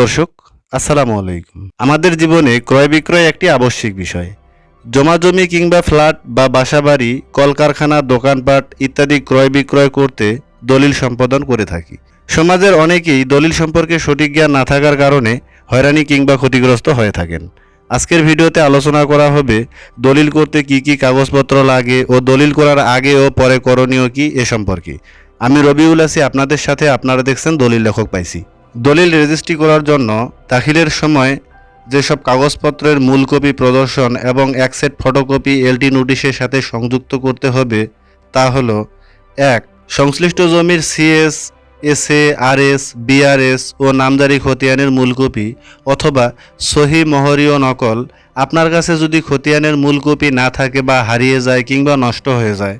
দর্শক, আসসালামু আলাইকুম। আমাদের জীবনে ক্রয় বিক্রয় একটি আবশ্যিক বিষয়। জমাজমি কিংবা ফ্ল্যাট বা বাসাবাড়ি, কলকারখানা, দোকানপাট ইত্যাদি ক্রয় বিক্রয় করতে দলিল সম্পাদন করে থাকি। সমাজের অনেকেই দলিল সম্পর্কে সঠিক জ্ঞান না থাকার কারণে হয়রানি কিংবা ক্ষতিগ্রস্ত হয়ে থাকেন। আজকের ভিডিওতে আলোচনা করা হবে দলিল করতে কি কি কাগজপত্র লাগে ও দলিল করার আগে ও পরে করণীয় কি এ সম্পর্কে। আমি রবিউল আছি আপনাদের সাথে আপনারা দেখছেন দলিল লেখক পাইছি। দলিল রেজিস্ট্রি করার জন্য দাখিলের সময় যেসব কাগজপত্রের মূল কপি প্রদর্শন এবং এক সেট ফটোকপি এলটি নোটিশের সাথে সংযুক্ত করতে হবে তা হল, এক, সংশ্লিষ্ট জমির সিএস এসএ আরএস বিআরএস ও নামদারি খতিয়ানের মূল কপি অথবা সহি মহরীয় নকল আপনার কাছে যদি খতিয়ানের মূল কপি না থাকে বা হারিয়ে যায় কিংবা নষ্ট হয়ে যায়,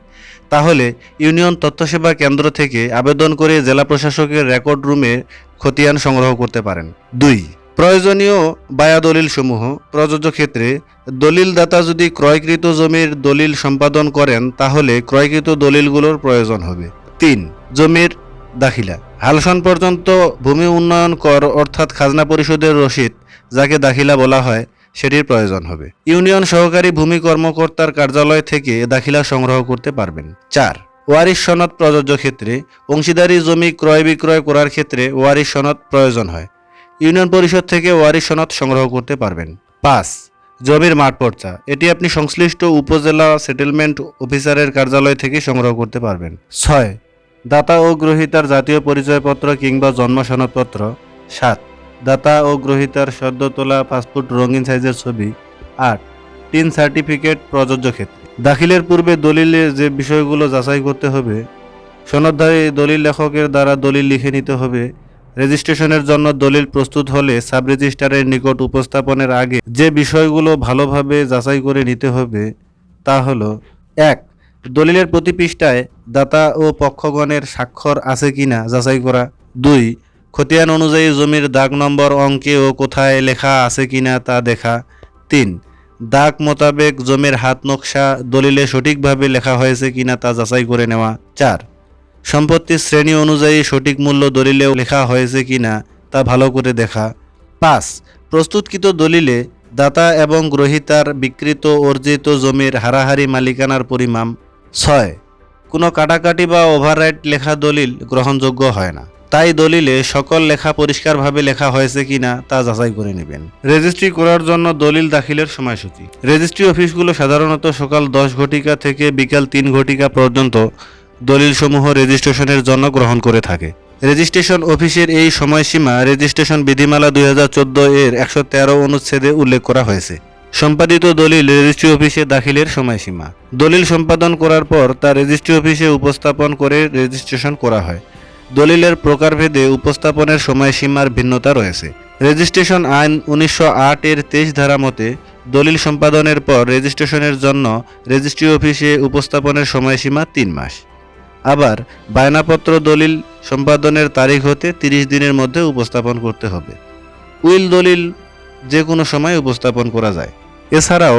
তাহলে ইউনিয়ন তথ্যসেবা কেন্দ্র থেকে আবেদন করে জেলা প্রশাসকের রেকর্ড রুমে খতিয়ান সংগ্রহ করতে পারেন। দুই, প্রয়োজনীয় বায়া দলিল সমূহ প্রযোজ্য ক্ষেত্রে দলিলদাতা যদি ক্রয়কৃত জমির দলিল সম্পাদন করেন, তাহলে ক্রয়কৃত দলিলগুলোর প্রয়োজন হবে। তিন, জমির দাখিলা। হালসন পর্যন্ত ভূমি উন্নয়ন কর অর্থাৎ খাজনা পরিষদের রসিদ যাকে দাখিলা বলা হয়, সেটির প্রয়োজন হবে। ইউনিয়ন সহকারী ভূমি কর্মকর্তার কার্যালয় থেকে দাখিলা সংগ্রহ করতে পারবেন। চার ওয়ারিশ সনদ প্রযোজ্য ক্ষেত্রে অংশীদারি জমি ক্রয় বিক্রয় করার ক্ষেত্রে ওয়ারিশ সনদ প্রয়োজন হয়। ইউনিয়ন পরিষদ থেকে ওয়ারিশ সনদ সংগ্রহ করতে পারবেন। পাঁচ, জমির মাঠ পর্চা। এটি আপনি সংশ্লিষ্ট উপজেলা সেটেলমেন্ট অফিসারের কার্যালয় থেকে সংগ্রহ করতে পারবেন। ছয়, দাতা ও গ্রহীতার জাতীয় পরিচয়পত্র কিংবা জন্ম সনদপত্র। সাত, দাতা ও গ্রহীতার সদ্য তোলা পাসপোর্ট রঙিন সাইজের ছবি। আট টিন সার্টিফিকেট প্রযোজ্য ক্ষেত্রে। দাখিলের পূর্বে দলিলে যে বিষয়গুলো যাচাই করতে হবে, সনদধারী দলিল লেখকের দ্বারা দলিল লিখে নিতে হবে। রেজিস্ট্রেশনের জন্য দলিল প্রস্তুত হলে সাব রেজিস্ট্রারের নিকট উপস্থাপনের আগে যে বিষয়গুলো ভালোভাবে যাচাই করে নিতে হবে তা হল, এক, দলিলের প্রতি পৃষ্ঠায় দাতা ও পক্ষগণের স্বাক্ষর আছে কিনা যাচাই করা। দুই, খতিয়ান অনুযায়ী জমির দাগ নম্বর, অঙ্কে ও কোথায় লেখা আছে কিনা তা দেখা। তিন দাগ মোতাবেক জমির হাত নকশা দলিলে সঠিকভাবে লেখা হয়েছে কিনা তা যাচাই করে নেওয়া। চার, সম্পত্তির শ্রেণি অনুযায়ী সঠিক মূল্য দলিলেও লেখা হয়েছে কিনা তা ভালো করে দেখা। পাঁচ, প্রস্তুতকৃত দলিলে দাতা এবং গ্রহীতার বিকৃত অর্জিত জমির হারাহারি মালিকানার পরিমাণ। ছয়, কোনো কাটাকাটি বা ওভাররাইট লেখা দলিল গ্রহণযোগ্য হয় না। তাই দলিলে সকল লেখা পরিষ্কারভাবে লেখা হয়েছে কিনা তা যাচাই করে নেবেন। রেজিস্ট্রি করার জন্য দলিল দাখিলের সময়সূচি। রেজিস্ট্রি অফিসগুলো সাধারণত সকাল দশ ঘটিকা থেকে বিকাল তিন ঘটিকা পর্যন্ত দলিলসমূহ রেজিস্ট্রেশনের জন্য গ্রহণ করে থাকে। রেজিস্ট্রেশন অফিসের এই সময়সীমা রেজিস্ট্রেশন বিধিমালা দুই হাজার চোদ্দ এর একশো তেরো অনুচ্ছেদে উল্লেখ করা হয়েছে। সম্পাদিত দলিল রেজিস্ট্রি অফিসে দাখিলের সময়সীমা। দলিল সম্পাদন করার পর তা রেজিস্ট্রি অফিসে উপস্থাপন করে রেজিস্ট্রেশন করা হয়। দলিলের প্রকারভেদে উপস্থাপনের সময়সীমার ভিন্নতা রয়েছে। রেজিস্ট্রেশন আইন উনিশশো এর তেইশ ধারা মতে, দলিল সম্পাদনের পর রেজিস্ট্রেশনের জন্য রেজিস্ট্রি অফিসে উপস্থাপনের সময়সীমা তিন মাস। আবার বায়নাপত্র দলিল সম্পাদনের তারিখ হতে তিরিশ দিনের মধ্যে উপস্থাপন করতে হবে। উইল দলিল যে কোনো সময় উপস্থাপন করা যায়। এছাড়াও,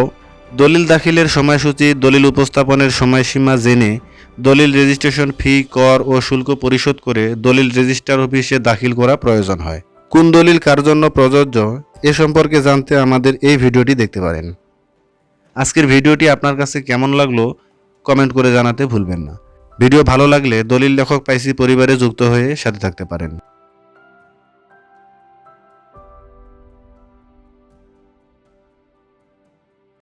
দলিল দাখিলের সময়সূচি, দলিল উপস্থাপনের সময়সীমা জেনে দলিল রেজিস্ট্রেশন ফি, কর ও শুল্ক পরিশোধ করে দলিল রেজিস্ট্রার অফিসে দাখিল করা প্রয়োজন হয়। কোন দলিল কার জন্য প্রযোজ্য, এ সম্পর্কে জানতে আমাদের এই ভিডিওটি দেখতে পারেন। আজকের ভিডিওটি আপনার কাছে কেমন লাগল, কমেন্ট করে জানাতে ভুলবেন না। ভিডিও ভালো লাগলে দলিল লেখক পাইসি পরিবারে যুক্ত হয়ে সাথে থাকতে পারেন।